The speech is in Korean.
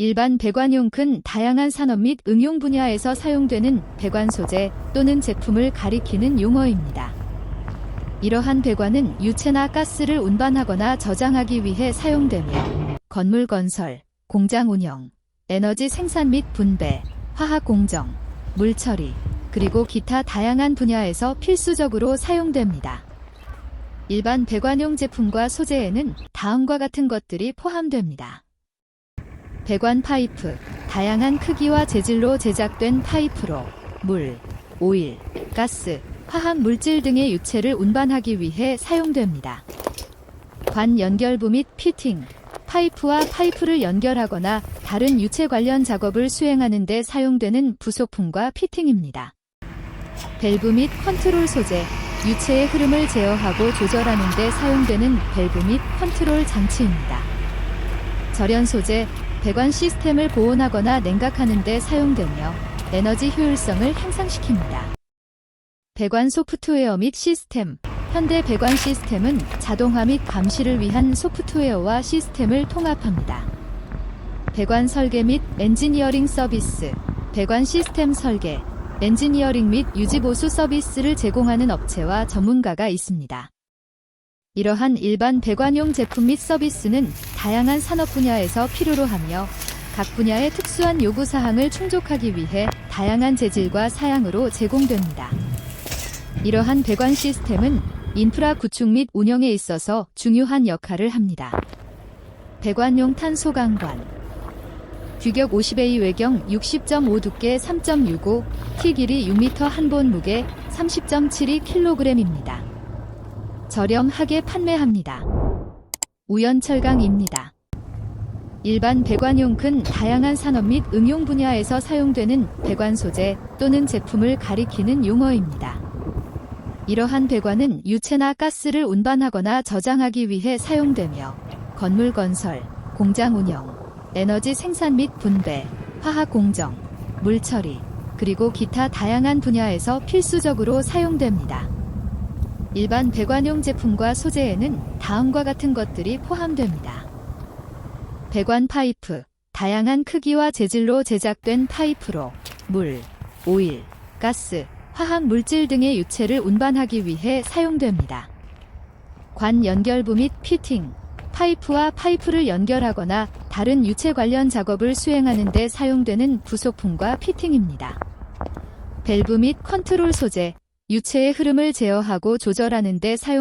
일반 배관용 큰 다양한 산업 및 응용 분야에서 사용되는 배관 소재 또는 제품을 가리키는 용어입니다. 이러한 배관은 유체나 가스를 운반하거나 저장하기 위해 사용되며 건물 건설, 공장 운영, 에너지 생산 및 분배, 화학 공정, 물 처리, 그리고 기타 다양한 분야에서 필수적으로 사용됩니다. 일반 배관용 제품과 소재에는 다음과 같은 것들이 포함됩니다. 배관 파이프, 다양한 크기와 재질로 제작된 파이프로 물, 오일, 가스, 화학 물질 등의 유체를 운반하기 위해 사용됩니다. 관 연결부 및 피팅, 파이프와 파이프를 연결하거나 다른 유체 관련 작업을 수행하는 데 사용되는 부속품과 피팅입니다. 밸브 및 컨트롤 소재, 유체의 흐름을 제어하고 조절하는 데 사용되는 밸브 및 컨트롤 장치입니다. 절연 소재, 배관 시스템을 보온하거나 냉각하는 데 사용되며 에너지 효율성을 향상시킵니다. 배관 소프트웨어 및 시스템 현대 배관 시스템은 자동화 및 감시를 위한 소프트웨어와 시스템을 통합합니다. 배관 설계 및 엔지니어링 서비스, 배관 시스템 설계, 엔지니어링 및 유지보수 서비스를 제공하는 업체와 전문가가 있습니다. 이러한 일반 배관용 제품 및 서비스는 다양한 산업 분야에서 필요로 하며 각 분야의 특수한 요구 사항을 충족하기 위해 다양한 재질과 사양으로 제공됩니다. 이러한 배관 시스템은 인프라 구축 및 운영에 있어서 중요한 역할을 합니다. 배관용 탄소강관 규격 50A 외경 60.5 두께 3.65, T 길이 6m 한 본 무게 30.72kg입니다. 저렴하게 판매합니다. 우연철강입니다. 일반 배관용 큰 다양한 산업 및 응용 분야에서 사용되는 배관 소재 또는 제품을 가리키는 용어입니다. 이러한 배관은 유체나 가스를 운반하거나 저장하기 위해 사용되며 건물 건설, 공장 운영, 에너지 생산 및 분배, 화학 공정, 물 처리, 그리고 기타 다양한 분야에서 필수적으로 사용됩니다. 일반 배관용 제품과 소재에는 다음과 같은 것들이 포함됩니다. 배관 파이프, 다양한 크기와 재질로 제작된 파이프로 물, 오일, 가스, 화학 물질 등의 유체를 운반하기 위해 사용됩니다. 관 연결부 및 피팅, 파이프와 파이프를 연결하거나 다른 유체 관련 작업을 수행하는 데 사용되는 부속품과 피팅입니다. 밸브 및 컨트롤 소재, 유체의 흐름을 제어하고 조절하는 데 사용